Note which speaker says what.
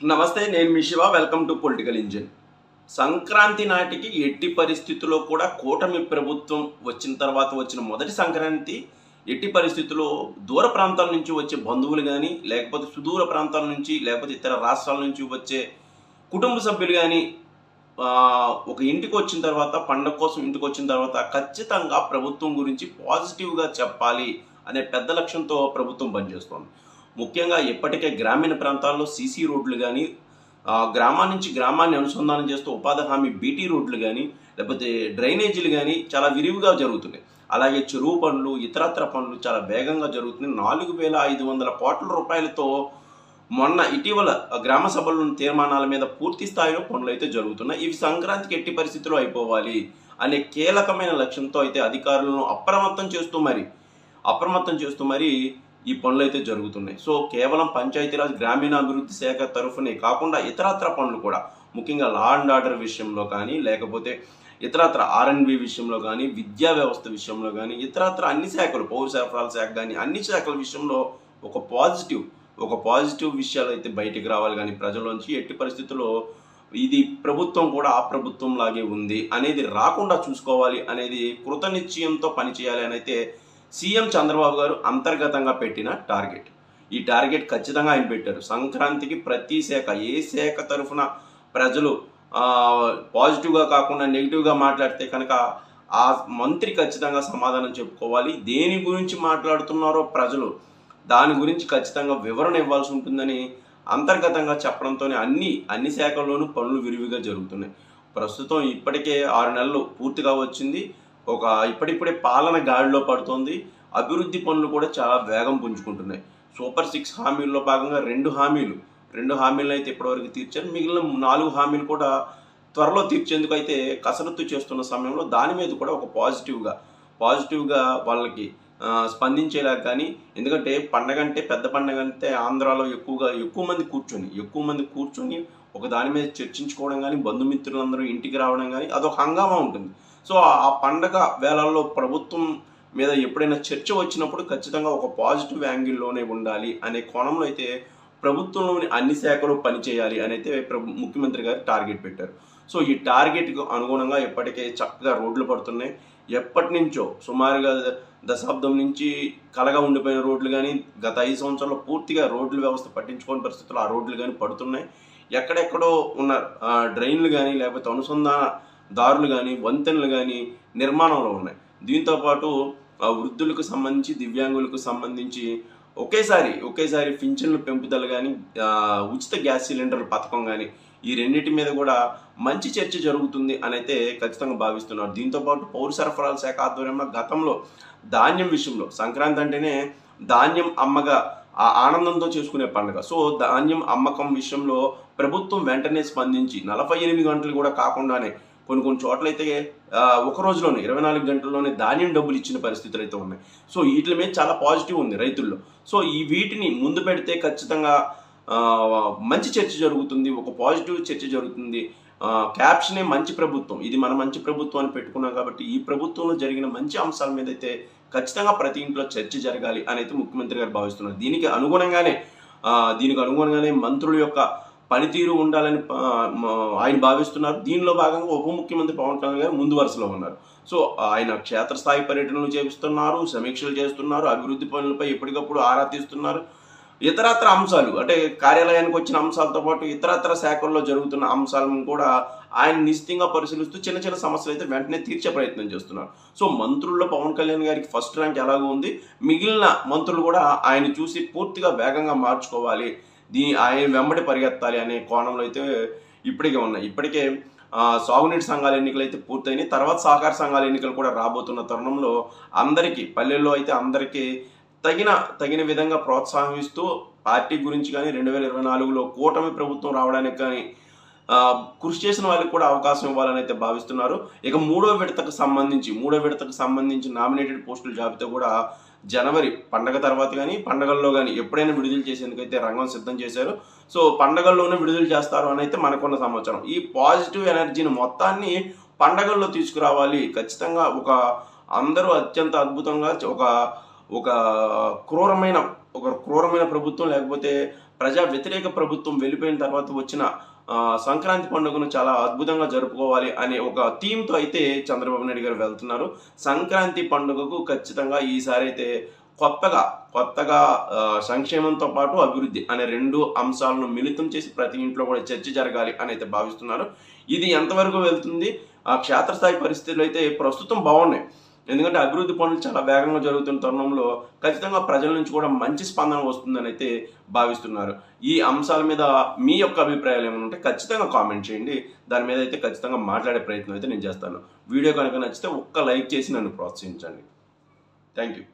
Speaker 1: నమస్తే నేను మీ Shiva. Welcome to political engine Sankranti నాటికి ఎట్టి పరిస్థితుల్లో కూడా కూటమి ప్రభుత్వం వచ్చిన తర్వాత వచ్చిన మొదటి సంక్రాంతి ఎట్టి పరిస్థితుల్లో దూర ప్రాంతాల నుంచి వచ్చే బంధువులు కానీ లేకపోతే సుదూర ప్రాంతాల నుంచి లేకపోతే ఇతర రాష్ట్రాల నుంచి వచ్చే కుటుంబ సభ్యులు కానీ ఒక ఇంటికి వచ్చిన తర్వాత పండగ కోసం ఇంటికి వచ్చిన తర్వాత ఖచ్చితంగా ప్రభుత్వం గురించి పాజిటివ్గా చెప్పాలి అనే పెద్ద లక్ష్యంతో ప్రభుత్వం పనిచేస్తోంది. ముఖ్యంగా ఇప్పటికే గ్రామీణ ప్రాంతాల్లో సీసీ రోడ్లు కానీ గ్రామా నుంచి గ్రామాన్ని అనుసంధానం చేస్తూ ఉపాధి హామీ బీటీ రోడ్లు కానీ లేకపోతే డ్రైనేజీలు కానీ చాలా విరివిగా జరుగుతున్నాయి. అలాగే చెరువు పనులు ఇతరత్ర పనులు చాలా వేగంగా జరుగుతున్నాయి. నాలుగు వేల ఐదు వందల కోట్ల రూపాయలతో మొన్న ఇటీవల గ్రామ సభలను తీర్మానాల మీద పూర్తి స్థాయిలో పనులు అయితే జరుగుతున్నాయి. ఇవి సంక్రాంతికి ఎట్టి పరిస్థితుల్లో అయిపోవాలి అనే కీలకమైన లక్ష్యంతో అయితే అధికారులను అప్రమత్తం చేస్తూ మరి అప్రమత్తం చేస్తూ మరి ఈ పనులు అయితే జరుగుతున్నాయి. సో కేవలం పంచాయతీరాజ్ గ్రామీణాభివృద్ధి శాఖ తరఫునే కాకుండా ఇతరత్ర పనులు కూడా ముఖ్యంగా లా అండ్ ఆర్డర్ విషయంలో కానీ లేకపోతే ఇతరత్ర ఆర్ఎన్బి విషయంలో కానీ విద్యా వ్యవస్థ విషయంలో కానీ ఇతరత్ర అన్ని శాఖలు పౌర సరఫరాల శాఖ కానీ అన్ని శాఖల విషయంలో ఒక పాజిటివ్ ఒక పాజిటివ్ విషయాలు అయితే బయటికి రావాలి. కానీ ప్రజల్లోంచి ఎట్టి పరిస్థితుల్లో ఇది ప్రభుత్వం కూడా ఆ ప్రభుత్వం లాగే ఉంది. అనేది రాకుండా చూసుకోవాలి అనేది కృతనిశ్చయంతో పనిచేయాలి అని అయితే సీఎం చంద్రబాబు గారు అంతర్గతంగా పెట్టిన టార్గెట్. ఈ టార్గెట్ ఖచ్చితంగా ఆయన పెట్టారు. సంక్రాంతికి ప్రతి శాఖ ఏ శాఖ తరఫున ప్రజలు పాజిటివ్గా కాకుండా నెగిటివ్గా మాట్లాడితే కనుక ఆ మంత్రి ఖచ్చితంగా సమాధానం చెప్పుకోవాలి. దేని గురించి మాట్లాడుతున్నారో ప్రజలు దాని గురించి ఖచ్చితంగా వివరణ ఇవ్వాల్సి ఉంటుందని అంతర్గతంగా చెప్పడంతోనే అన్ని అన్ని శాఖల్లోనూ పనులు విరివిగా జరుగుతున్నాయి. ప్రస్తుతం ఇప్పటికే ఆరు నెలలు పూర్తిగా వచ్చింది. ఒక ఇప్పుడిప్పుడే పాలన గాడిలో పడుతోంది. అభివృద్ధి పనులు కూడా చాలా వేగం పుంజుకుంటున్నాయి. సూపర్ సిక్స్ హామీల్లో భాగంగా రెండు హామీలు. రెండు హామీలను అయితే ఇప్పటివరకు తీర్చారు. మిగిలిన నాలుగు హామీలు కూడా త్వరలో తీర్చేందుకు అయితే కసరత్తు చేస్తున్న సమయంలో దాని మీద కూడా ఒక పాజిటివ్గా పాజిటివ్గా వాళ్ళకి స్పందించేలా కానీ ఎందుకంటే పండగ అంటే పెద్ద పండగ అంటే ఆంధ్రాలో ఎక్కువగా ఎక్కువ మంది కూర్చొని ఎక్కువ మంది కూర్చొని ఒక దాని మీద చర్చించుకోవడం కానీ బంధుమిత్రులందరూ ఇంటికి రావడం కానీ అదొక హంగామా ఉంటుంది. సో ఆ పండగ వేళల్లో ప్రభుత్వం మీద ఎప్పుడైనా చర్చ వచ్చినప్పుడు ఖచ్చితంగా ఒక పాజిటివ్ యాంగిల్లోనే ఉండాలి అనే కోణంలో అయితే ప్రభుత్వంలోని అన్ని శాఖలు పనిచేయాలి అని అయితే ప్రభు ముఖ్యమంత్రి గారు టార్గెట్ పెట్టారు. సో ఈ టార్గెట్కు అనుగుణంగా ఇప్పటికే చక్కగా రోడ్లు పడుతున్నాయి. ఎప్పటి నుంచో సుమారుగా దశాబ్దం నుంచి కలగా ఉండిపోయిన రోడ్లు కానీ గత ఐదు సంవత్సరాల్లో పూర్తిగా రోడ్ల వ్యవస్థ పట్టించుకోని పరిస్థితులు ఆ రోడ్లు కానీ పడుతున్నాయి. ఎక్కడెక్కడో ఉన్న డ్రైన్లు కానీ లేకపోతే అనుసంధాన దారులు కానీ వంతెనలు కానీ నిర్మాణంలో ఉన్నాయి. దీంతోపాటు వృద్ధులకు సంబంధించి దివ్యాంగులకు సంబంధించి ఒకేసారి ఒకేసారి పింఛన్ల పెంపుదల కానీ ఉచిత గ్యాస్ సిలిండర్ల పథకం కానీ ఈ రెండింటి మీద కూడా మంచి చర్చ జరుగుతుంది అని అయితే ఖచ్చితంగా భావిస్తున్నారు. దీంతోపాటు పౌర సరఫరాల శాఖ ఆధ్వర్యంలో గతంలో ధాన్యం విషయంలో సంక్రాంతి అంటేనే ధాన్యం అమ్మగా ఆ ఆనందంతో చేసుకునే పండుగ. సో ధాన్యం అమ్మకం విషయంలో ప్రభుత్వం వెంటనే స్పందించి నలభై ఎనిమిది గంటలు కూడా కాకుండానే కొన్ని కొన్ని చోట్ల అయితే ఒక రోజులోనే ఇరవై నాలుగు గంటల్లోనే ధాన్యం డబ్బులు ఇచ్చిన పరిస్థితులు అయితే ఉన్నాయి. సో వీటి మీద చాలా పాజిటివ్ ఉంది రైతుల్లో. సో ఈ వీటిని ముందు పెడితే ఖచ్చితంగా మంచి చర్చ జరుగుతుంది ఒక పాజిటివ్ చర్చ జరుగుతుంది. క్యాప్షనే మంచి ప్రభుత్వం. ఇది మన మంచి ప్రభుత్వం అని పెట్టుకున్నాం కాబట్టి ఈ ప్రభుత్వంలో జరిగిన మంచి అంశాల మీద అయితే ఖచ్చితంగా ప్రతి ఇంట్లో చర్చ జరగాలి అని అయితే ముఖ్యమంత్రి గారు భావిస్తున్నారు. దీనికి అనుగుణంగానే దీనికి అనుగుణంగానే మంత్రుల యొక్క పనితీరు ఉండాలని ఆయన భావిస్తున్నారు. దీనిలో భాగంగా ఉప ముఖ్యమంత్రి పవన్ కళ్యాణ్ గారు ముందు వరుసలో ఉన్నారు. సో ఆయన క్షేత్రస్థాయి పర్యటనలు చేపిస్తున్నారు సమీక్షలు చేస్తున్నారు అభివృద్ధి పనులపై ఎప్పటికప్పుడు ఆరా తీస్తున్నారు. ఇతరత్ర అంశాలు అంటే కార్యాలయానికి వచ్చిన అంశాలతో పాటు ఇతరత్ర శాఖల్లో జరుగుతున్న అంశాలను కూడా ఆయన నిశ్చితంగా పరిశీలిస్తూ చిన్న చిన్న సమస్యలు అయితే వెంటనే తీర్చే ప్రయత్నం చేస్తున్నారు. సో మంత్రుల్లో పవన్ కళ్యాణ్ గారికి ఫస్ట్ ర్యాంక్ ఎలాగో ఉంది. మిగిలిన మంత్రులు కూడా ఆయన చూసి పూర్తిగా వేగంగా మార్చుకోవాలి. దీని ఆయన వెంబడి పరిగెత్తాలి అనే కోణంలో అయితే ఇప్పటికే ఉన్నాయి. ఇప్పటికే సాగునీటి సంఘాల ఎన్నికలు అయితే పూర్తయినాయి. తర్వాత సహకార సంఘాల ఎన్నికలు కూడా రాబోతున్న తరుణంలో అందరికీ పల్లెల్లో అయితే అందరికీ తగిన తగిన విధంగా ప్రోత్సాహిస్తూ పార్టీ గురించి కానీ రెండు వేల ఇరవై నాలుగులో కూటమి ప్రభుత్వం రావడానికి కానీ కృషి చేసిన వాళ్ళకి కూడా అవకాశం ఇవ్వాలని అయితే భావిస్తున్నారు. ఇక మూడో విడతకు సంబంధించి మూడో విడతకు సంబంధించి నామినేటెడ్ పోస్టుల జాబితా కూడా జనవరి పండగ తర్వాత కానీ పండగల్లో కానీ ఎప్పుడైనా విడుదల చేసేందుకైతే రంగం సిద్ధం చేశారు. సో పండగల్లోనే విడుదల చేస్తారు అని అయితే మనకున్న సమాచారం. ఈ పాజిటివ్ ఎనర్జీని మొత్తాన్ని పండగల్లో తీసుకురావాలి. ఖచ్చితంగా ఒక అందరూ అత్యంత అద్భుతంగా ఒక ఒక క్రూరమైన ఒక క్రూరమైన ప్రభుత్వం లేకపోతే ప్రజా వ్యతిరేక ప్రభుత్వం వెళ్ళిపోయిన తర్వాత వచ్చిన సంక్రాంతి పండుగను చాలా అద్భుతంగా జరుపుకోవాలి అనే ఒక థీమ్తో అయితే చంద్రబాబు నాయుడు గారు వెళ్తున్నారు. సంక్రాంతి పండుగకు ఖచ్చితంగా ఈసారి అయితే కొత్తగా కొత్తగా సంక్షేమంతో పాటు అభివృద్ధి అనే రెండు అంశాలను మిళితం చేసి ప్రతి ఇంట్లో కూడా చర్చ జరగాలి అని అయితే భావిస్తున్నారు. ఇది ఎంతవరకు వెళ్తుంది? ఆ క్షేత్రస్థాయి పరిస్థితులు అయితే ప్రస్తుతం బాగున్నాయి. ఎందుకంటే అభివృద్ధి పనులు చాలా వేగంగా జరుగుతున్న తరుణంలో ఖచ్చితంగా ప్రజల నుంచి కూడా మంచి స్పందన వస్తుందని అయితే భావిస్తున్నారు. ఈ అంశాల మీద మీ యొక్క అభిప్రాయాలు ఏమైనా ఉంటే ఖచ్చితంగా కామెంట్ చేయండి. దాని మీద అయితే ఖచ్చితంగా మాట్లాడే ప్రయత్నం అయితే నేను చేస్తాను. వీడియో కనుక నచ్చితే ఒక్క లైక్ చేసి నన్ను ప్రోత్సహించండి. Thank you